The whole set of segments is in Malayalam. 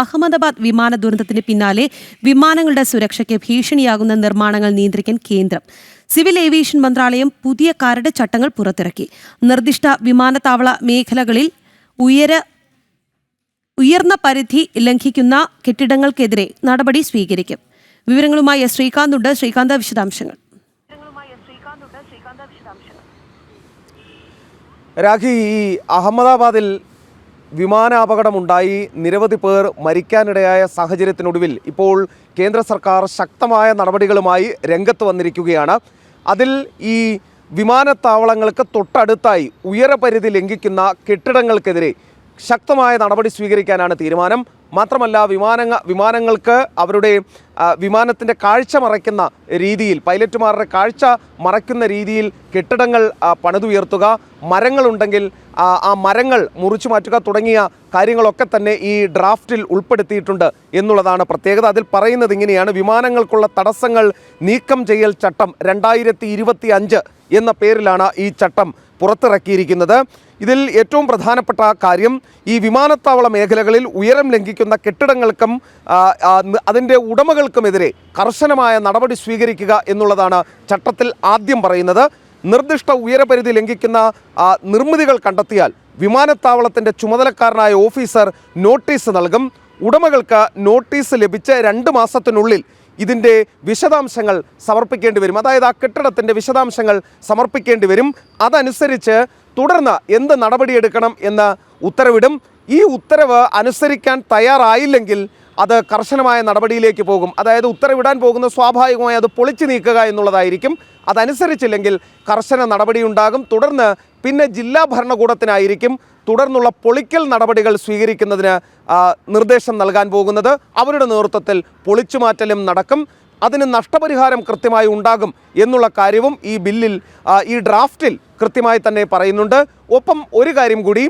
അഹമ്മദാബാദ് വിമാന ദുരന്തത്തിന് പിന്നാലെ വിമാനങ്ങളുടെ സുരക്ഷയ്ക്ക് ഭീഷണിയാകുന്ന നിർമ്മാണങ്ങൾ നിയന്ത്രിക്കാൻ കേന്ദ്രം. സിവിൽ ഏവിയേഷൻ മന്ത്രാലയം പുതിയ കരട് ചട്ടങ്ങൾ പുറത്തിറക്കി. നിർദ്ദിഷ്ട വിമാനത്താവള മേഖലകളിൽ ഉയര ഉയർന്ന പരിധി ലംഘിക്കുന്ന കെട്ടിടങ്ങൾക്കെതിരെ നടപടി സ്വീകരിക്കും. വിവരങ്ങളുമായി ശ്രീകാന്ത് ഉണ്ട്. ശ്രീകാന്ത് വിശദാംശങ്ങൾ. രാഖി ഈ അഹമ്മദാബാദിൽ വിമാനാപകടമുണ്ടായി. നിരവധി പേർ മരിക്കാനിടയായ സാഹചര്യത്തിനൊടുവിൽ ഇപ്പോൾ കേന്ദ്ര സർക്കാർ ശക്തമായ നടപടികളുമായി രംഗത്ത് വന്നിരിക്കുകയാണ്. അതിൽ ഈ വിമാനത്താവളങ്ങൾക്ക് തൊട്ടടുത്തായി ഉയരപരിധി ലംഘിക്കുന്ന കെട്ടിടങ്ങൾക്കെതിരെ ശക്തമായ നടപടി സ്വീകരിക്കാനാണ് തീരുമാനം. മാത്രമല്ല വിമാനങ്ങ വിമാനങ്ങൾക്ക് അവരുടെ വിമാനത്തിന്റെ കാഴ്ച മറയ്ക്കുന്ന രീതിയിൽ പൈലറ്റുമാരുടെ കാഴ്ച മറയ്ക്കുന്ന രീതിയിൽ കെട്ടിടങ്ങൾ പണിതുയർത്തുക മരങ്ങളുണ്ടെങ്കിൽ ആ, മരങ്ങൾ മുറിച്ചു മാറ്റുക തുടങ്ങിയ കാര്യങ്ങളൊക്കെ തന്നെ ഈ ഡ്രാഫ്റ്റിൽ ഉൾപ്പെടുത്തിയിട്ടുണ്ട് എന്നുള്ളതാണ് പ്രത്യേകത. അതിൽ പറയുന്നത് ഇങ്ങനെയാണ്. വിമാനങ്ങൾക്കുള്ള തടസ്സങ്ങൾ നീക്കം ചെയ്യൽ ചട്ടം രണ്ടായിരത്തി എന്ന പേരിലാണ് ഈ ചട്ടം പുറത്തിറക്കിയിരിക്കുന്നത്. ഇതിൽ ഏറ്റവും പ്രധാനപ്പെട്ട കാര്യം ഈ വിമാനത്താവള മേഖലകളിൽ ഉയരം ലംഘിക്കുന്ന കെട്ടിടങ്ങൾക്കും അതിന്റെ ഉടമകൾക്കുമെതിരെ കർശനമായ നടപടി സ്വീകരിക്കുക എന്നുള്ളതാണ് ചട്ടത്തിൽ ആദ്യം പറയുന്നത്. നിർദ്ദിഷ്ട ഉയരപരിധി ലംഘിക്കുന്ന നിർമ്മിതികൾ കണ്ടെത്തിയാൽ വിമാനത്താവളത്തിന്റെ ചുമതലക്കാരനായ ഓഫീസർ നോട്ടീസ് നൽകും. ഉടമകൾക്ക് നോട്ടീസ് ലഭിച്ച രണ്ട് മാസത്തിനുള്ളിൽ ഇതിന്റെ വിശദാംശങ്ങൾ സമർപ്പിക്കേണ്ടി വരും. അതായത് ആ കെട്ടിടത്തിന്റെ വിശദാംശങ്ങൾ സമർപ്പിക്കേണ്ടി വരും. അതനുസരിച്ച് തുടർന്ന് എന്ത് നടപടിയെടുക്കണം എന്ന് ഉത്തരവിടും. ഈ ഉത്തരവ് അനുസരിക്കാൻ തയ്യാറായില്ലെങ്കിൽ അത് കർശനമായ നടപടിയിലേക്ക് പോകും. അതായത് ഉത്തരവിടാൻ പോകുന്ന സ്വാഭാവികമായി അത് പൊളിച്ചു നീക്കുക എന്നുള്ളതായിരിക്കും. അതനുസരിച്ചില്ലെങ്കിൽ കർശന നടപടിയുണ്ടാകും. തുടർന്ന് പിന്നെ ജില്ലാ ഭരണകൂടത്തിനായിരിക്കും തുടർന്നുള്ള പൊളിക്കൽ നടപടികൾ സ്വീകരിക്കുന്നതിന് നിർദ്ദേശം നൽകാൻ പോകുന്നത്. അവരുടെ നേതൃത്വത്തിൽ പൊളിച്ചുമാറ്റലും നടക്കും. അതിന് നഷ്ടപരിഹാരം കൃത്യമായി ഉണ്ടാകും എന്നുള്ള കാര്യവും ഈ ബില്ലിൽ ഈ ഡ്രാഫ്റ്റിൽ കൃത്യമായി തന്നെ പറയുന്നുണ്ട്. ഒപ്പം ഒരു കാര്യം കൂടി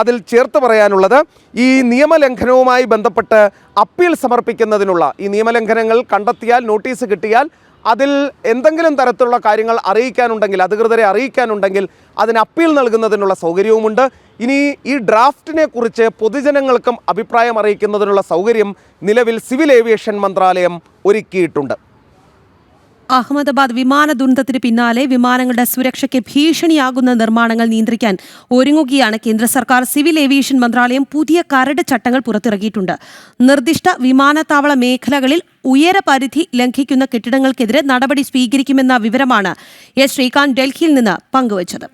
അതിൽ ചേർത്ത് പറയാനുള്ളത് ഈ നിയമലംഘനവുമായി ബന്ധപ്പെട്ട് അപ്പീൽ സമർപ്പിക്കുന്നതിനുള്ള ഈ നിയമലംഘനങ്ങൾ കണ്ടെത്തിയാൽ നോട്ടീസ് കിട്ടിയാൽ അതിൽ എന്തെങ്കിലും തരത്തിലുള്ള കാര്യങ്ങൾ അറിയിക്കാനുണ്ടെങ്കിൽ അധികൃതരെ അറിയിക്കാനുണ്ടെങ്കിൽ അതിന് അപ്പീൽ നൽകുന്നതിനുള്ള സൗകര്യവുമുണ്ട്. ഇനി ഈ ഡ്രാഫ്റ്റിനെ കുറിച്ച് പൊതുജനങ്ങൾക്കും അഭിപ്രായം അറിയിക്കുന്നതിനുള്ള സൗകര്യം നിലവിൽ സിവിൽ ഏവിയേഷൻ മന്ത്രാലയം ഒരുക്കിയിട്ടുണ്ട്. അഹമ്മദാബാദ് വിമാന ദുരന്തത്തിന് പിന്നാലെ വിമാനങ്ങളുടെ സുരക്ഷയ്ക്ക് ഭീഷണിയാകുന്ന നിർമ്മാണങ്ങൾ നിയന്ത്രിക്കാൻ ഒരുങ്ങുകയാണ് കേന്ദ്ര സർക്കാർ. സിവിൽ ഏവിയേഷൻ മന്ത്രാലയം പുതിയ കരട് ചട്ടങ്ങൾ പുറത്തിറക്കിയിട്ടുണ്ട്. നിർദ്ദിഷ്ട വിമാനത്താവള മേഖലകളിൽ ഉയരപരിധി ലംഘിക്കുന്ന കെട്ടിടങ്ങൾക്കെതിരെ നടപടി സ്വീകരിക്കുമെന്ന വിവരമാണ് എസ് ശ്രീകാന്ത് ഡൽഹിയിൽ നിന്ന് പങ്കുവച്ചത്.